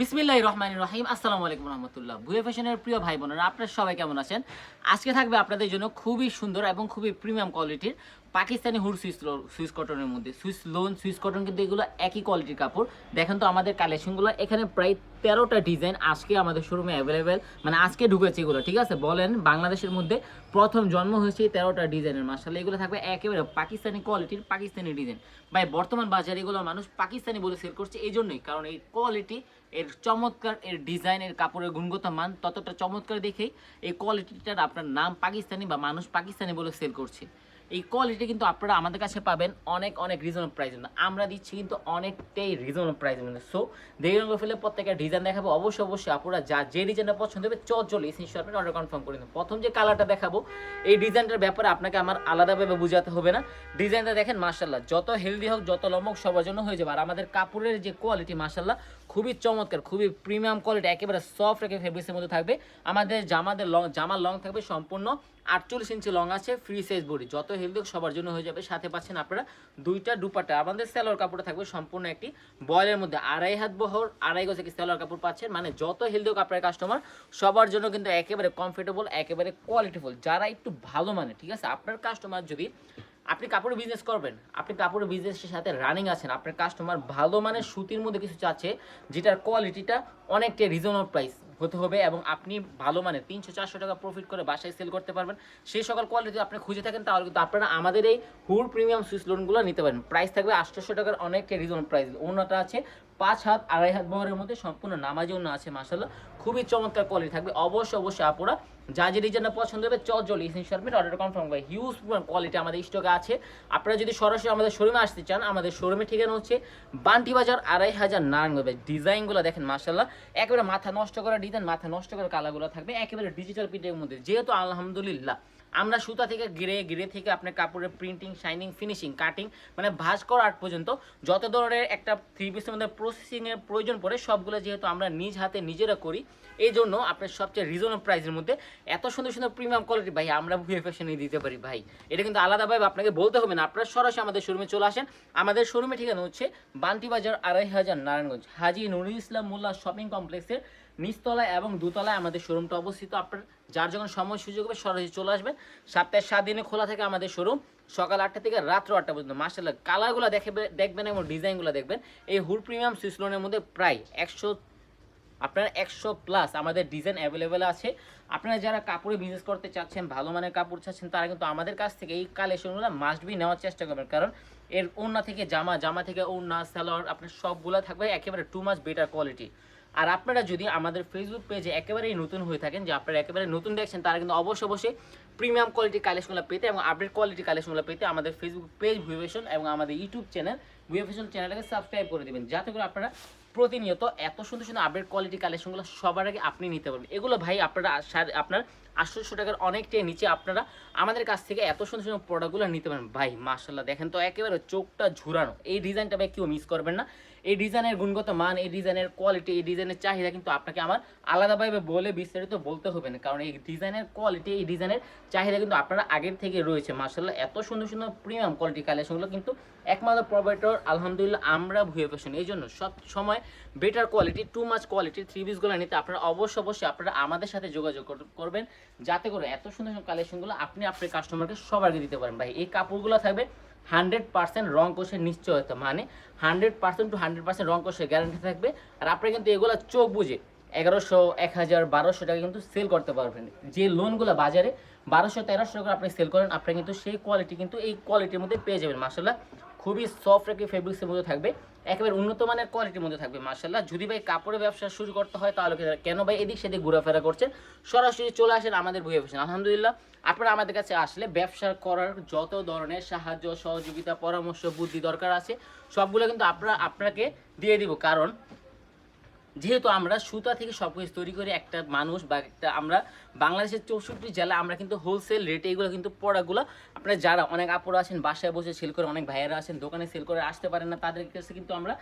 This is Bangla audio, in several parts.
বিসমিল্লাহ রহমান রহিম। আসসালামু আলাইকুম রহমতুল্লাহ। ভুয়ে ফ্যাশনের প্রিয় ভাই বোনেরা আপনারা সবাই কেমন আছেন? আজকে থাকবে আপনাদের জন্য খুবই সুন্দর এবং খুবই প্রিমিয়াম কোয়ালিটির পাকিস্তানি হুড সুইস সুইস কটনের মধ্যে। সুইস লোন, সুইস কটন কিন্তু এগুলো একই কোয়ালিটির কাপড়। দেখেন তো আমাদের কালেকশনগুলো এখানে প্রায় তেরোটা ডিজাইন আজকে আমাদের শোরুমে অ্যাভেলেবেল মানে আজকে ঢুকেছে এগুলো, ঠিক আছে? বলেন বাংলাদেশের মধ্যে প্রথম জন্ম হয়েছে এই তেরোটা ডিজাইনের মাসাল্লাহ এগুলো থাকবে একেবারে পাকিস্তানি কোয়ালিটির পাকিস্তানি ডিজাইন ভাই, বর্তমান বাজারে এগুলো মানুষ পাকিস্তানি বলে সেল করছে এই জন্যই কারণ এই কোয়ালিটি এর চমৎকার, এর ডিজাইন এর কাপড়ের গুণগত মান ততটা চমৎকার দেখেই এই কোয়ালিটিটার আপনার নাম পাকিস্তানি বা মানুষ পাকিস্তানি বলে সেল করছে। এই কোয়ালিটি কিন্তু আপনারা আমাদের কাছে পাবেন অনেক অনেক রিজনেবল প্রাইস আমরা দিচ্ছি কিন্তু অনেকটাই রিজনেবল প্রাইস মানে সো দেরি রঙ ফেলে প্রত্যেকটা ডিজাইন দেখাবো। অবশ্যই অবশ্যই আপনারা যা, যে ডিজাইনটা পছন্দ হবে চলে স্ক্রিনশট অর্ডার কনফার্ম করে দিন প্রথম যে কালারটা দেখাবো, এই ডিজাইনটার ব্যাপারে আপনাকে আমার আলাদাভাবে বোঝাতে হবে না। ডিজাইনটা দেখেন মার্শাল্লাহ যত হেলদি হোক, যত লম্বক, সবার জন্য হয়ে যাবে। আর আমাদের কাপড়ের যে কোয়ালিটি মার্শাল্লাহ খুবই চমৎকার, খুবই প্রিমিয়াম কোয়ালিটি একেবারে সফট রেখে ফেব্রিক্সের মধ্যে থাকবে। আমাদের জামাদের লং জামার লং থাকবে সম্পূর্ণ আটচল্লিশ ইঞ্চি লং আছে ফ্রি সাইজ বডি যত হেলদি সবার জন্য হয়ে যাবে। সাথে পাচ্ছেন আপনারা দুইটা দুপাটা। আমাদের সেলোয়ার কাপড়টা থাকবে সম্পূর্ণ একটি বয়েলের মধ্যে। আড়াই হাত বহর, আড়াই গজ একটি সেলোয়ার কাপড় পাচ্ছেন। মানে যত হেলদি হোক আপনার কাস্টমার সবার জন্য কিন্তু একেবারে কমফোর্টেবল একেবারে কোয়ালিটিফুল যারা একটু ভালো মানে ঠিক আছে? আপনার কাস্টমার যদি, আপনি কাপড়ের বিজনেস করবেন, আপনি কাপড়ের বিজনেসের সাথে রানিং আছেন, আপনার কাস্টমার ভালো মানের সুতির মধ্যে কিছু চাচ্ছে, যেটার কোয়ালিটিটা অনেকটা রিজনেবল প্রাইস হতে হবে এবং আপনি ভালো মানে তিনশো চারশো টাকা প্রফিট করে বাসায় সেল করতে পারবেন। সেই সকল কোয়ালিটি আপনি খুঁজে থাকেন, তাহলে কিন্তু আপনারা আমাদের এই হুর প্রিমিয়াম সুইচ লোনগুলো নিতে পারেন। প্রাইস থাকবে আটশোশো টাকার অনেক রিজন প্রাইস অন্যটা আছে পাঁচ হাত, আড়াই হাত বহরের মধ্যে সম্পূর্ণ নামাজ অন্য আছে মাসাল্লাহ খুবই চমৎকার কোয়ালিটি থাকবে। অবশ্যই অবশ্যই আপনারা যা যে ডিজাইনটা পছন্দ হবে চল ইসিন শর্মের অর্ডার কনফার্ম করে হিউজ কোয়ালিটি আমাদের স্টকে আছে। আপনারা যদি সরাসরি আমাদের শোরুমে আসতে চান, আমাদের শোরুমে ঠিকানা হচ্ছে বান্টি বাজার আড়াই হাজার নারায়ণগঞ্জ। ডিজাইনগুলো দেখেন মাসাল্লাহ একেবারে মাথা নষ্ট করা ডিজাইন মাথা নষ্ট করা কালারগুলো থাকবে। একেবারে ডিজিটাল প্রিন্টের মধ্যে। যেহেতু, আলহামদুলিল্লাহ আমরা সুতা থেকে গিরে গিরে থেকে আপনার কাপড়ের প্রিন্টিং শাইনিং ফিনিশিং কাটিং মানে ভাঁজ করা আগ পর্যন্ত যত ধরনের একটা থ্রি পিসের মধ্যে প্রসেসিংয়ের প্রয়োজন পড়ে, সবগুলো যেহেতু আমরা নিজ হাতে নিজেরা করি এই জন্য আপনার সবচেয়ে রিজনেবল প্রাইসের মধ্যে এত সুন্দর সুন্দর প্রিমিয়াম কোয়ালিটি ভাই, আমরা ভুয়ে ফ্যাশনে দিতে পারি, ভাই। এটা কিন্তু আলাদাভাবে আপনাকে বলতে হবে না। আপনারা সরাসরি আমাদের শোরুমে চলে আসেন। আমাদের শোরুমে ঠিকানা হচ্ছে বান্টি বাজার আড়াই হাজার নারায়ণগঞ্জ, হাজি নুরুল ইসলাম মোল্লা শপিং কমপ্লেক্সের নিচতলায় এবং দুতলায় আমাদের শোরুমটা অবস্থিত। আপনার যার যখন সময় সুযোগ হবে, সরাসরি চলে আসবেন। সপ্তাহে সাত দিনে খোলা থাকে আমাদের শোরুম সকাল আটটা থেকে রাত্র আটটা পর্যন্ত। মার্শাল্লাহ কালারগুলো দেখবে, দেখবেন এবং ডিজাইনগুলো দেখবেন। এই হুড প্রিমিয়াম সুইসলোনের মধ্যে প্রায় একশো, আপনার একশো প্লাস আমাদের ডিজাইন অ্যাভেলেবেল আছে। আপনারা যারা কাপড়ে বিজনেস করতে চাচ্ছেন, ভালো মানের কাপড় চাচ্ছেন, তারা কিন্তু আমাদের কাছ থেকে এই কালেকশনগুলো মাস্ট বি নেওয়ার চেষ্টা করবেন। কারণ এর ওড়না থেকে জামা জামা থেকে ওড়না, সালোয়ার, আপনার সবগুলো থাকবে একেবারে টু মাচ বেটার কোয়ালিটি আর আপনারা যদি আমাদের ফেসবুক পেজে একেবারেই নতুন হয়ে থাকেন, যে আপনারা একেবারে নতুন দেখছেন, তারা কিন্তু অবশ্যই অবশ্যই প্রিমিয়াম কোয়ালিটি কালেকশনগুলো পেতে এবং আপডেট কোয়ালিটি কালেকশনগুলো পেতে আমাদের ফেসবুক পেজ ভিউভেশন এবং আমাদের ইউটিউব চ্যানেল ভিউভেশন চ্যানেলটাকে সাবস্ক্রাইব করে দেবেন। যাতে করে আপনারা প্রতিনিয়ত এত সুন্দর সুন্দর আপডেট কোয়ালিটি কালেকশনগুলো সবার আগে আপনি নিতে পারবেন। এগুলো ভাই আপনারা আপনার আটশোশো টাকার অনেকটাই নিচে আপনারা আমাদের কাছ থেকে এত সুন্দর সুন্দর প্রোডাক্টগুলো নিতে পারেন ভাই মার্শাল্লাহ দেখেন তো একেবারে চোখটা ঝুরানো। এই ডিজাইনটা ভাই কেউ মিস করবেন না। এই ডিজাইনের গুণগত মান, এই ডিজাইনের কোয়ালিটি এই ডিজাইনের চাহিদা কিন্তু আপনাকে আমার আলাদাভাবে বলে বিস্তারিত বলতে হবে না। কারণ এই ডিজাইনের কোয়ালিটি এই ডিজাইনের চাহিদা কিন্তু আপনারা আগের থেকে রয়েছে। মার্শাল্লাহ এত সুন্দর সুন্দর প্রিমিয়াম কোয়ালিটি কালেকশনগুলো কিন্তু একমাত্র প্রোভাইডার আলহামদুলিল্লাহ, আমরা ভুয়ে ফ্যাশন এই জন্য সব সময় better quality too much quality three পিসগুলো নিতে আপনারা অবশ্যই অবশ্যই আপনারা আমাদের সাথে যোগাযোগ করবেন। যাতে করে এত সুন্দর সুন্দর কালেকশনগুলো আপনি আপনার কাস্টমারকে সবারকে দিতে পারেন। ভাই, এই কাপড়গুলো থাকবে হান্ড্রেড পার্সেন্ট রং কোষের নিশ্চয়তা মানে hundred percent to hundred percent রং কোষের গ্যারান্টি থাকবে। আর আপনি কিন্তু এগুলো চোখ বুঝে এগারোশো, এক হাজার, বারোশো টাকা কিন্তু সেল করতে পারবেন। যে লোনগুলো বাজারে বারোশো, তেরোশো টাকা আপনি সেল করেন আপনি কিন্তু সেই কোয়ালিটি কিন্তু এই কোয়ালিটির মধ্যে পেয়ে যাবেন মাসাল্লাহ খুবই সফট একটি ফেব্রিক্সের মধ্যে থাকবে। একেবারে উন্নত মানের কোয়ালিটির মধ্যে থাকবে মার্শাল্লাহ যদি ভাই কাপড়ের ব্যবসা শুরু করতে হয়, তাহলে কেন ভাই এদিক সেদিক ঘোরাফেরা করছেন? সরাসরি চলে আসেন আমাদের বইয়ে ফেসেন আলহামদুলিল্লাহ, আপনারা আমাদের কাছে আসলে ব্যবসা করার যত ধরনের সাহায্য, সহযোগিতা, পরামর্শ, বুদ্ধি দরকার আছে, সবগুলো কিন্তু আপনারা, আপনাকে দিয়ে দিব। কারণ যেহেতু আমরা সুতা থেকে সব কিছু তৈরি করে একটা মানুষ বা একটা আমরা বাংলাদেশের চৌষট্টি জেলা, আমরা কিন্তু হোলসেল রেটে এগুলো কিন্তু পড়াগুলো আপনারা যারা অনেক আপুরা আছেন বাসায় বসে সেল করে, অনেক ভাইয়েরা আছেন, দোকানে সেল করে আসতে পারেন না, তাদের কাছে কিন্তু আমরা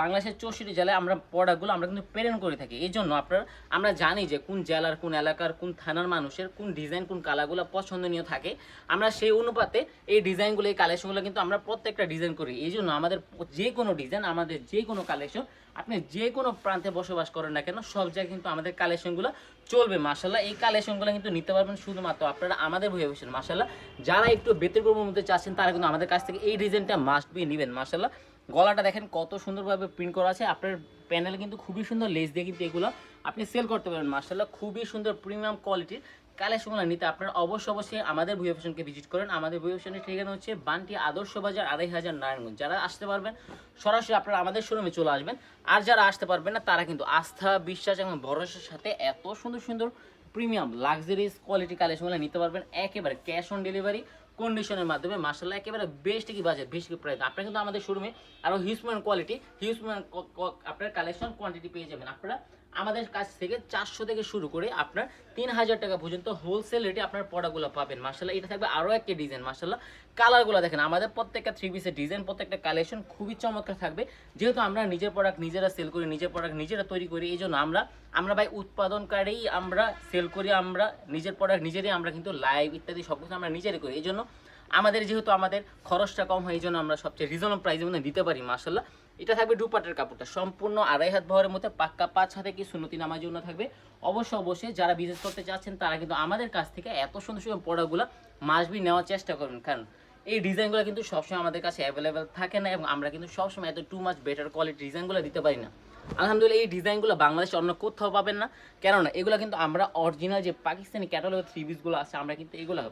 বাংলাদেশের চৌষট্টি জেলায় আমরা প্রোডাক্টগুলো আমরা কিন্তু প্রেরণ করে থাকি। এই জন্য আপনার, আমরা জানি যে কোন জেলার, কোন এলাকার, কোন থানার মানুষের কোন ডিজাইন কোন কালারগুলো পছন্দনীয় থাকে। আমরা সেই অনুপাতে এই ডিজাইনগুলো এই কালেকশনগুলো কিন্তু আমরা প্রত্যেকটা ডিজাইন করি। এই জন্য আমাদের যে কোনো ডিজাইন আমাদের যে কোনো কালেকশন আপনি যে কোনো প্রান্তে বসবাস করেন না কেন, সব জায়গায় কিন্তু আমাদের কালেকশনগুলো চলবে। মাসাল্লাহ এই কালেকশনগুলো কিন্তু নিতে পারবেন শুধুমাত্র আপনারা আমাদের বই অফিসের মাসাল্লাহ যারা একটু ব্যতিক্রমের মধ্যে চাচ্ছেন, তারা কিন্তু আমাদের কাছ থেকে এই ডিজাইনটা মাস্ট বি নেবেন। মাসাল্লাহ গলাটা দেখেন কত সুন্দরভাবে প্রিন্ট করা আছে। আপনার প্যানেল কিন্তু খুবই সুন্দর লেস দিয়ে কিন্তু এগুলো আপনি সেল করতে পারবেন। মাসাল্লাহ খুবই সুন্দর প্রিমিয়াম কোয়ালিটির কালেকশনগুলো নিতে আপনারা অবশ্যই অবশ্যই আমাদের ভুই অপশনকে ভিজিট করেন। আমাদের ভুই অপশনের ঠিকানা হচ্ছে বান্টি আদর্শ বাজার আড়াই হাজার নারায়ণগঞ্জ। যারা আসতে পারবেন, সরাসরি আপনারা আমাদের শোরুমে চলে আসবেন। আর যারা আসতে পারবেন না, তারা কিন্তু আস্থা, বিশ্বাস এবং ভরসার সাথে এত সুন্দর সুন্দর প্রিমিয়াম লাক্সারিস কোয়ালিটি কালেকশনগুলো নিতে পারবেন। একেবারে ক্যাশ অন ডেলিভারি কন্ডিশনের মাধ্যমে মার্শাল্লাহ একেবারে বেস্ট কি বাজেট বেশি প্রাইস আপনারা কিন্তু আমাদের শোরুমে আরও হিউজম্যান কোয়ালিটি হিউজম্যান আপনার কালেকশন কোয়ান্টিটি পেয়ে যাবেন। আপনারা আমাদের কাছ থেকে চারশো থেকে শুরু করে আপনার তিন হাজার টাকা পর্যন্ত হোলসেল রেটে আপনার প্রোডাক্টগুলো পাবেন। মার্শাল্লাহ এটা থাকবে আরও একটা ডিজাইন মার্শাল্লাহ কালারগুলো দেখেন, আমাদের প্রত্যেকটা থ্রি পিসের ডিজাইন প্রত্যেকটা কালেকশন খুবই চমৎকার থাকবে। যেহেতু আমরা নিজের প্রোডাক্ট নিজেরা সেল করি, নিজের প্রোডাক্ট নিজেরা তৈরি করি, এই জন্য আমরা আমরা ভাই উৎপাদনকারী, আমরা সেল করি, আমরা নিজের প্রোডাক্ট নিজেরই আমরা কিন্তু লাইভ ইত্যাদি সব কিছু আমরা নিজেরাই করি। এই জন্য আমাদের যেহেতু আমাদের খরচটা কম হয় এই জন্য আমরা সবচেয়ে রিজনেবল প্রাইসের মধ্যে দিতে পারি মার্শাল্লাহ এটা থাকবে দুপাটের কাপড়টা, সম্পূর্ণ আড়াই হাত ভরের মধ্যে পাক্কা পাঁচ হাতে কি সুন্নতি নামার জন্য থাকবে? অবশ্য, অবশ্যই যারা বিজনেস করতে চাচ্ছেন, তারা কিন্তু আমাদের কাছ থেকে এত সুন্দর সুন্দর প্রোডাক্টগুলো মাসবি নেওয়ার চেষ্টা করবেন, কারণ এই ডিজাইনগুলো কিন্তু সবসময় আমাদের কাছে অ্যাভেলেবেল থাকে না এবং আমরা কিন্তু সবসময় এত টু মাচ বেটার কোয়ালিটি ডিজাইনগুলো দিতে পারি না। আলহামদুলিল্লাহ, এই ডিজাইনগুলো বাংলাদেশে অন্য কোথাও পাবেন না। কেননা, এগুলো কিন্তু আমরা অরিজিনাল যে পাকিস্তানি ক্যাটালগ থ্রি পিসগুলো আছে, আমরা কিন্তু এগুলো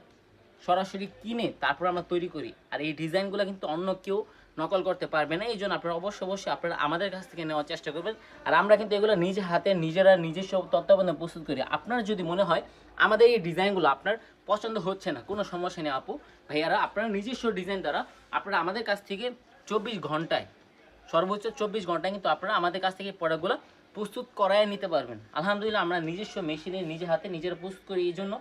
সরাসরি কিনে তারপর আমরা তৈরি করি। আর এই ডিজাইনগুলো কিন্তু অন্য কেউ নকল করতে পারবে না এই জন্য আপনারা অবশ্যই অবশ্যই আপনারা আমাদের কাছ থেকে নেওয়ার চেষ্টা করবেন। আর আমরা কিন্তু এগুলো নিজে হাতে, নিজেরা নিজস্ব তত্ত্বাবধানে প্রস্তুত করি। আপনার যদি মনে হয় আমাদের এই ডিজাইনগুলো আপনার পছন্দ হচ্ছে না, কোনো সমস্যা নেই আপু। ভাইয়ারা, আপনার নিজস্ব ডিজাইন দ্বারা আপনারা আমাদের কাছ থেকে চব্বিশ ঘন্টায়, সর্বোচ্চ চব্বিশ ঘন্টায় কিন্তু আপনারা আমাদের কাছ থেকে প্রোডাক্টগুলো প্রস্তুত করায় নিতে পারবেন। আলহামদুলিল্লাহ, আমরা নিজস্ব মেশিনে নিজে হাতে নিজেরা প্রস্তুত করি। এই জন্য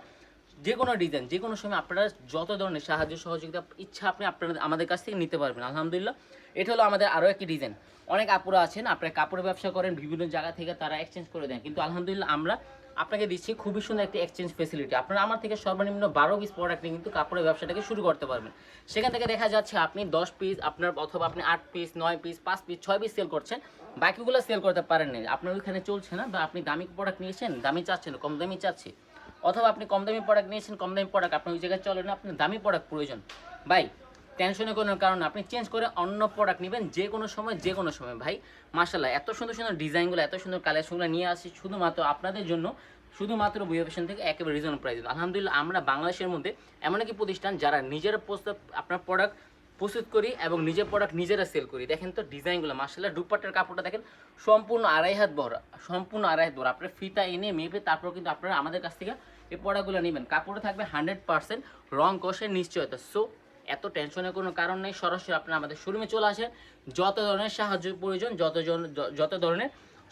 যে কোনো ডিজাইন যে কোনো সময় আপনারা যত ধরনের সাহায্য সহযোগিতা, ইচ্ছা আপনি আপনারা আমাদের কাছ থেকে নিতে পারবেন, আলহামদুলিল্লাহ। এটা হলো আমাদের আরও একটি ডিজাইন অনেক আপুরা আছেন, আপনারা কাপড়ের ব্যবসা করেন, বিভিন্ন জায়গা থেকে তারা এক্সচেঞ্জ করে দেন। কিন্তু আলহামদুলিল্লাহ আমরা আপনাকে দিচ্ছি খুবই সুন্দর একটি এক্সচেঞ্জ ফেসিলিটি আপনারা আমার থেকে সর্বনিম্ন বারো পিস প্রোডাক্ট নিয়ে কিন্তু কাপড়ের ব্যবসাটাকে শুরু করতে পারবেন। সেখান থেকে দেখা যাচ্ছে আপনি দশ পিস আপনার অথবা আপনি আট পিস নয় পিস পাঁচ পিস ছয় পিস সেল করছেন। বাকিগুলো সেল করতে পারেন না আপনার ওইখানে চলছে না, বা আপনি দামি প্রোডাক্ট নিয়েছেন, দামি চাচ্ছেন, কম দামি চাচ্ছে অথবা আপনি কম দামি প্রোডাক্ট নিয়েছেন, কম দামি প্রোডাক্ট আপনার ওই জায়গায় চলে না, আপনার দামি প্রোডাক্ট প্রয়োজন। ভাই টেনশনে কোনো কারণ আপনি চেঞ্জ করে অন্য প্রোডাক্ট নেবেন যে কোনো সময়, যে কোনো সময়। ভাই মার্শাল্লাহ এত সুন্দর সুন্দর ডিজাইনগুলো, এত সুন্দর কালেকশনগুলো নিয়ে আসি শুধুমাত্র আপনাদের জন্য, শুধুমাত্র বই অপশন থেকে একেবারে রিজনেবল প্রাইস আলহামদুলিল্লাহ, আমরা বাংলাদেশের মধ্যে এমন একটি প্রতিষ্ঠান যারা নিজের প্রস্তাব, আপনার প্রোডাক্ট প্রস্তুত করি এবং নিজের প্রোডাক্ট নিজেরা সেল করি। দেখেন তো ডিজাইনগুলো মার্শাল্লাহ দুপাট্টার কাপড়টা দেখেন, সম্পূর্ণ আড়াই হাত বড়, সম্পূর্ণ আড়াই হাত বড়। আপনার ফিতা এনে মেপে তারপর কিন্তু আপনারা আমাদের কাছ থেকে এই পড়াগুলো নেবেন। কাপড়ে থাকবে হান্ড্রেড পার্সেন্ট রং কষের নিশ্চয়তা। সো, এত টেনশনের কোনো কারণ নেই। সরাসরি আপনারা আমাদের শোরুমে চলে আসেন। যত ধরনের সাহায্য প্রয়োজন যতজন যত ধরনের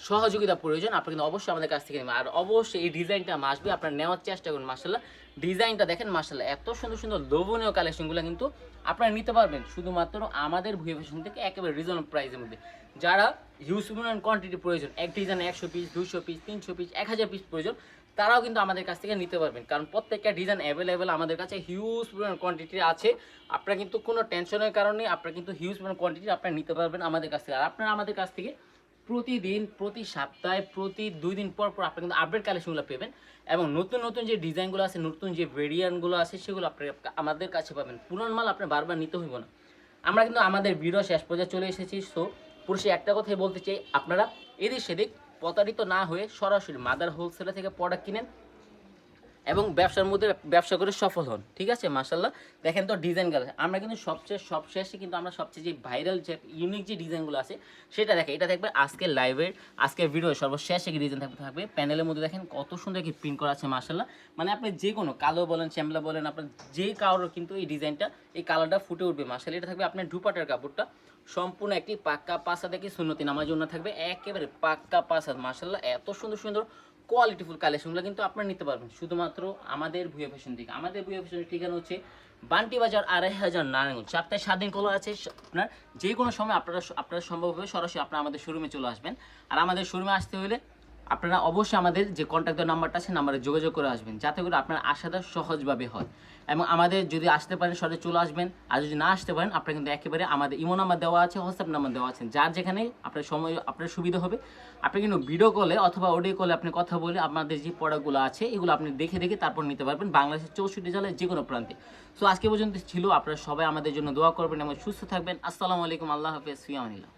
সহযোগিতা প্রয়োজন, আপনি কিন্তু অবশ্যই আমাদের কাছ থেকে নেবেন। আর অবশ্যই এই ডিজাইনটা আসবে আপনারা নেওয়ার চেষ্টা করুন মার্শাল্লাহ ডিজাইনটা দেখেন মার্শাল্লাহ এত সুন্দর সুন্দর লোভনীয় কালেকশনগুলো কিন্তু আপনারা নিতে পারবেন। শুধুমাত্র আমাদের ভুয়ে ফ্যাশন থেকে একেবারে রিজনেবল প্রাইসের মধ্যে। যারা হিউজ কোয়ান্টিটি প্রয়োজন, এক ডিজাইনে একশো পিস দুশো পিস তিনশো পিস এক হাজার পিস প্রয়োজন তারাও কিন্তু আমাদের কাছ থেকে নিতে পারবেন। কারণ প্রত্যেকটা ডিজাইন অ্যাভেলেবেল আমাদের কাছে হিউজ পরিমাণ কোয়ান্টিটি আছে। আপনারা কিন্তু কোনো টেনশনের কারণে আপনারা কিন্তু হিউজ পরিমাণ কোয়ান্টিটি আপনারা নিতে পারবেন আমাদের কাছ থেকে। আর আপনারা আমাদের কাছ থেকে প্রতিদিন, প্রতি সপ্তাহে, প্রতি দুই দিন পর পর আপনি কিন্তু আপডেট কালেকশনগুলো পেবেন। এবং নতুন নতুন যে ডিজাইনগুলো আছে, নতুন যে ভেরিয়েন্টগুলো আছে, সেগুলো আপনি আমাদের কাছে পাবেন। পুরান মাল আপনার বারবার নিতে হইব না। আমরা কিন্তু আমাদের ভিডিও শেষ পর্যায়ে চলে এসেছি। সো পুরুষে একটা কথাই বলতে চাই, আপনারা এদিক সেদিক প্রতারিত না হয়ে সরাসরি মাদার হোলসেলার থেকে প্রোডাক্ট কিনেন। এবং ব্যবসার মধ্যে ব্যবসা করে সফল হন, ঠিক আছে? মাসাল্লাহ দেখেন তো ডিজাইন গেলে আমরা কিন্তু সবচেয়ে, সবশেষে কিন্তু আমরা সবচেয়ে যে ভাইরাল যে ইউনিক যে ডিজাইনগুলো আছে, সেটা দেখে, এটা দেখবে আজকের লাইভের আজকের ভিডিও সর্বশেষে ডিজাইন থাকবে থাকবে। প্যানেলের মধ্যে দেখেন কত সুন্দর কি প্রিন্ট করা আছে মাসাল্লাহ মানে আপনি যে কোনো কালো বলেন, শ্যামলা বলেন, আপনার যে কারোর কিন্তু এই ডিজাইনটা এই কালারটা ফুটে উঠবে মাসাল্লাহ এটা থাকবে আপনার দুপাটার কাপড়টা, সম্পূর্ণ একটি পাক্কা পাসা দেখে সুন্নতি নামার জন্য থাকবে, একেবারে পাক্কা পাসা মাসাল্লাহ এত সুন্দর সুন্দর কোয়ালিটিফুল কালেকশনগুলো কিন্তু আপনারা নিতে পারবেন। শুধুমাত্র আমাদের ভুয়া ফ্যাশন থেকে আমাদের ভুয়া ফ্যাশনের ঠিকানা হচ্ছে বান্টি বাজার আড়াই হাজার নারায়ণগঞ্জ। সপ্তাহে সাত দিন খোলা আছে। আপনার যে কোনো সময় আপনারা আপনারা সম্ভব হবে সরাসরি আপনারা আমাদের শোরুমে চলে আসবেন। আর আমাদের শোরুমে আসতে হলে আপনারা অবশ্যই আমাদের যে কন্ট্যাক্ট নাম্বারটা আছে নাম্বারে যোগাযোগ করে আসবেন, যাতে করে আপনার আসাটা সহজভাবে হয়। এবং আমাদের যদি আসতে পারেন সরাসরি চলে আসবেন, আর যদি না আসতে পারেন, আপনারা কিন্তু একেবারে আমাদের ইমো নাম্বার দেওয়া আছে হোয়াটসঅ্যাপ নাম্বার দেওয়া আছে। যার যেখানে আপনার সময়, আপনার সুবিধা হবে। আপনি কিন্তু ভিডিও কলে অথবা অডিও কলে আপনি কথা বলে আপনাদের যে প্রোডাক্টগুলো আছে, এগুলো আপনি দেখে দেখে তারপর নিতে পারবেন বাংলাদেশের চৌষট্টি জেলায় যে কোনো প্রান্তে। সো আজকে পর্যন্ত ছিল। আপনারা সবাই আমাদের জন্য দোয়া করবেন এবং সুস্থ থাকবেন। আসসালামু আলাইকুম। আল্লাহ হাফেজ। ফিয়ামিল্লা